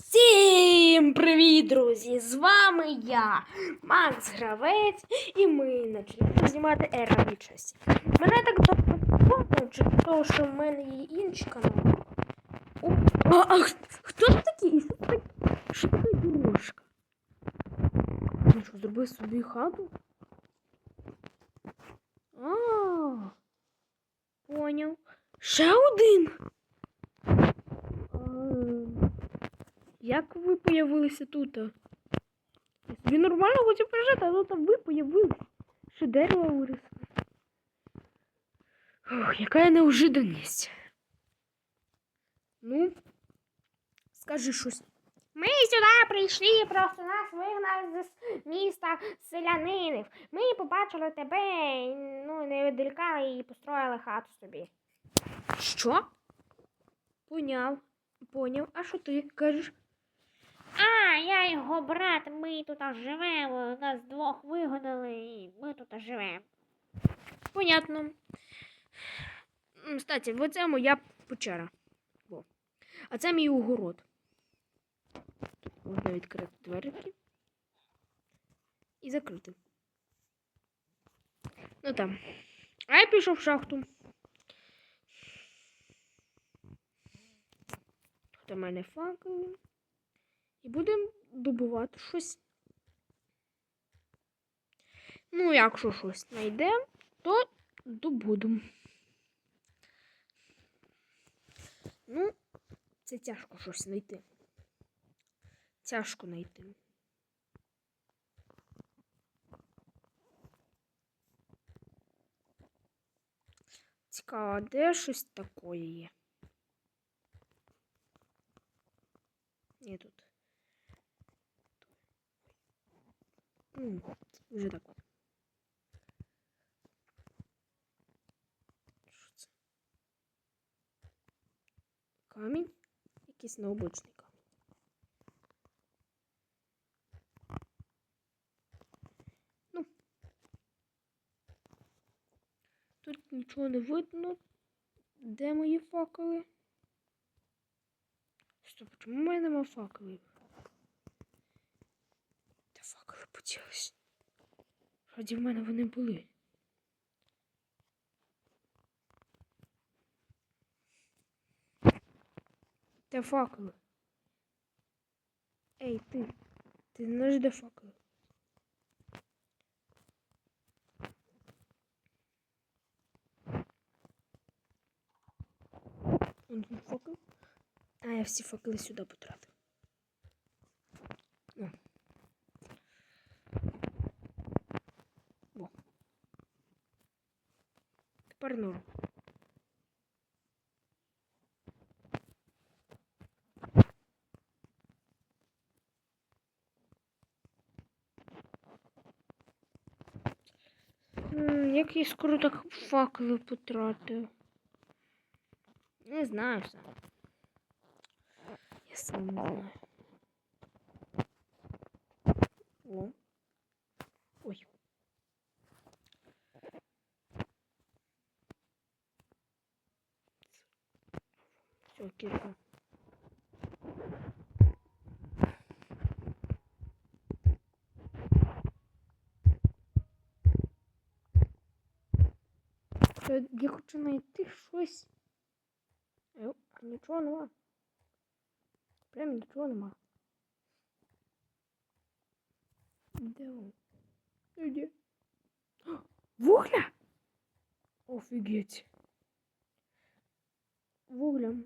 Всім привіт, друзі! З вами я, Макс Гравець, і ми починаємо знімати ераві часті. Мене так довго чи того, що в мене є інші канали. О, а, а хто ж такий? Що таке дорожка? Він що, зробив собі хату? А, поняв. Ще один. Як ви появилися тут? Я нормально хотів прожити, а тут ви появились. Ще дерево виросло. Ох, яка неожиданність. Ну, скажи щось. Ми сюди прийшли, просто нас вигнали з міста селянинів. Ми побачили тебе, ну, не віддалікали і построїли хату собі. Що? Поняв. Поняв. А що ти кажеш? А, я його брат, ми тут живемо, нас двох вигнали, і ми тут живемо. Понятно. Кстати, вот це моя печера. Во. А це мій огород. Тут можна відкрити дверки. І закрити. Ну там. А я пішов в шахту. Тут у мене факели. І будемо добувати щось. Ну, якщо щось знайдемо, то добудемо. Ну, це тяжко щось знайти. Тяжко знайти. Цікаво, де щось таке є? Ні, тут. Вже так. Що це? Камінь? Якийсь необичний камінь. Ну. Тут нічого не видно. Де мої факели? Стоп, чому в мене нема факелів? Де факели поділись? Раді в мене вони були. Де факели? Ей, ти. Ти знаєш, де факели? Он тут факел. А, я всі факели сюди потратив. О. О. Норм. Як я скоро так факели потратив? Не знаю сам. Я сам не знаю. О. Ой. Все, кирка. Е, Я хочу знайти щось. Е, А нічого нема. Прям нічого нема. Де він? Ну, Де? Вугля! Офігеть. Вуглям.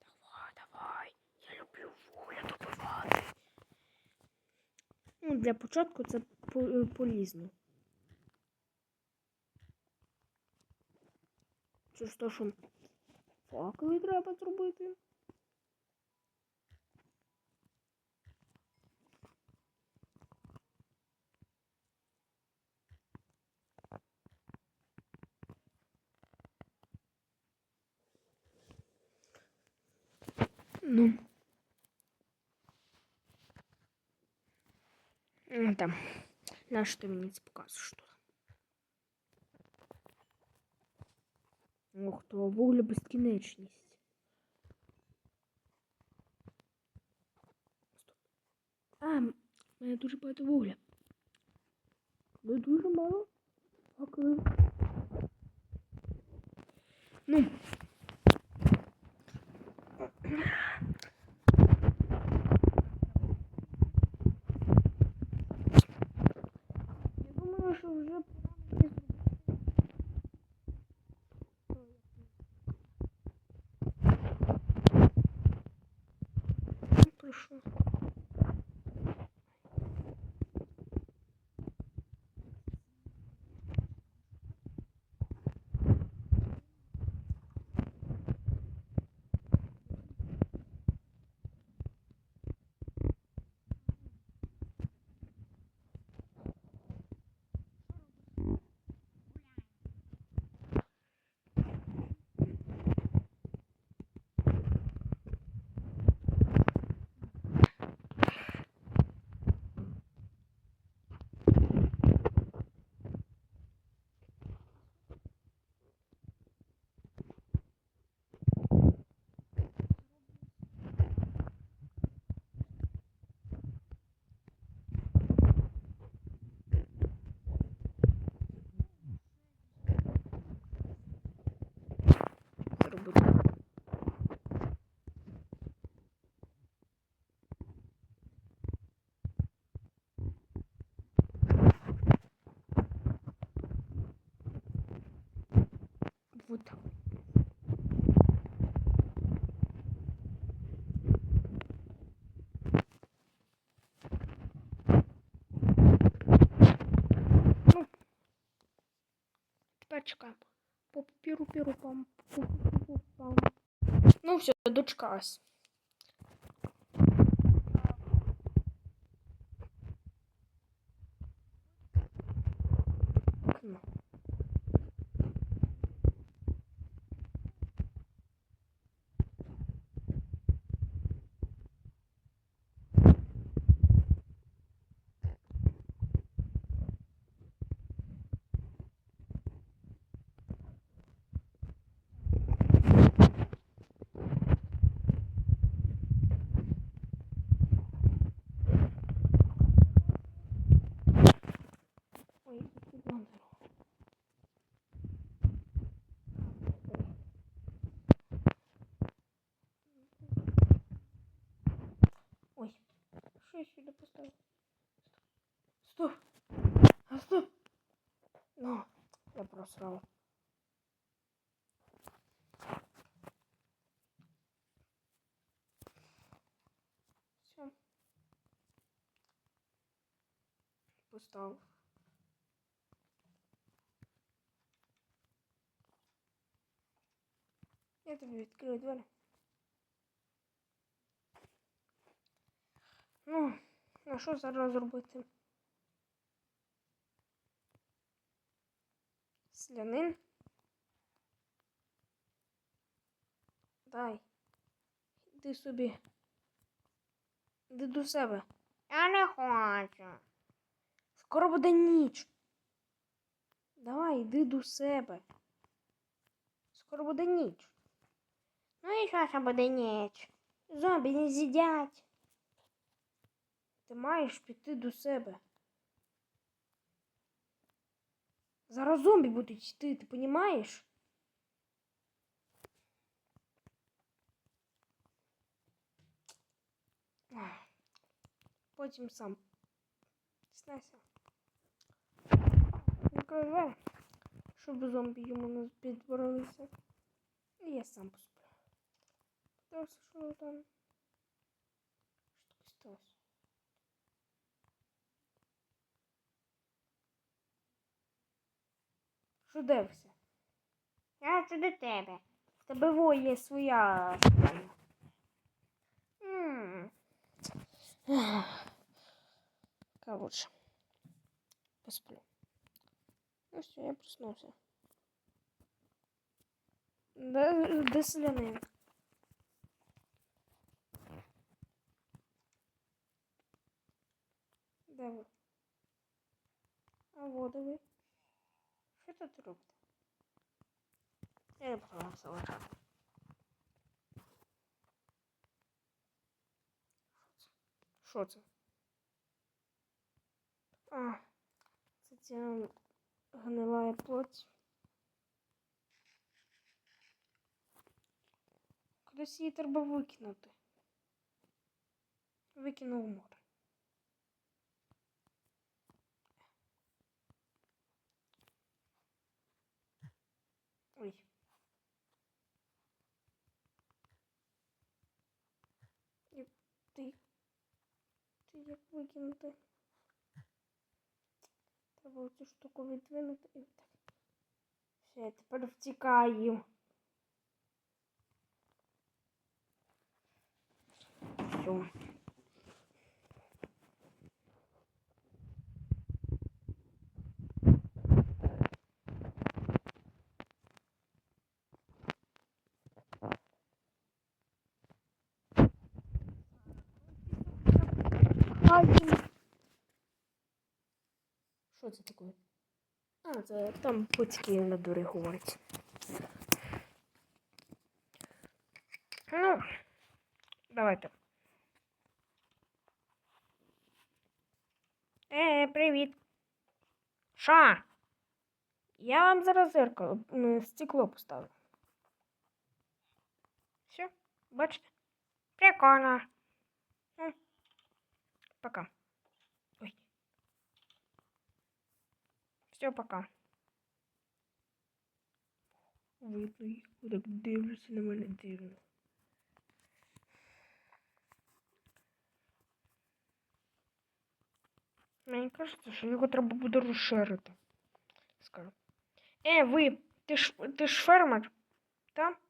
Давай, давай. Я люблю вугля добивати. Ну, для початку це е, полізно. Це ж то, що факели треба зробити. Ну. Ну, там. На що ти мені це показуєш Ох, то вугля безкінечність. А, в мене дуже багато вугля. Ну дуже мало. Окей. Ну. Я думаю, що вже... Вот так. Ну, тепер чекаємо. По піру піру пам пу пу пам Ну все, дочекалась. Я сюди поставив? Стоп! А стоп! Ну, я просрал. Все. Поставив. Я тобі відкрию двері. Ну, а що зараз робити? Слянин. Дай. Іди собі. Іди до себе. Я не хочу. Скоро буде ніч. Давай, йди до себе. Скоро буде ніч. Ну і що буде ніч? Зомбі не з'їдять. Ти маєш піти до себе. Зараз зомбі будуть йти, ти понімаєш? Потім сам. Снайся. Відкрой двері, щоб зомбі йому не підборолися. І я сам посплю. Подивився, що там. Що таке сталося? Що дивишся? Я хочу до тебе. В тебе во є своя. Короче. Посплю. Ну все, я проснулся. Де, де селянин? Де ви? А воду ви? Що тут робите? Я не лежати. Що це? Що це? А, це ця гнилая плоть. Кудись її треба викинути. Викинув море. Ой. І ти. Ти як викинути? Треба цю штуку відвинути і так. Все, тепер втікаю. Все. Що це таке? А, це там пуцьки на дурі говорять. Ну, давайте. Е, привіт. Що? Я вам зараз зеркало, стекло поставлю. Все, бачите? Прикольно. Пока. Ой. Все, пока. Їх, так дивляться на мене дивно. Мені кажеться, що його треба буде розширити. Скажу. Е, ви, ти ж, ти ж фермер, так?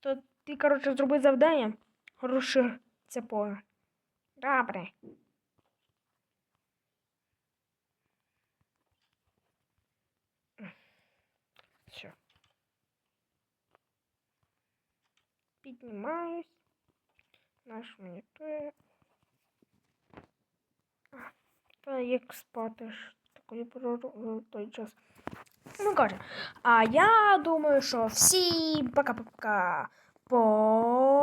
То ти, коротше, зроби завдання, розшир це поле. Добре. Піднімаюсь. Наш монітор. А, Та як спати ж такий про той час. Ну, каже. А я думаю, що всім пока-пока. Пока.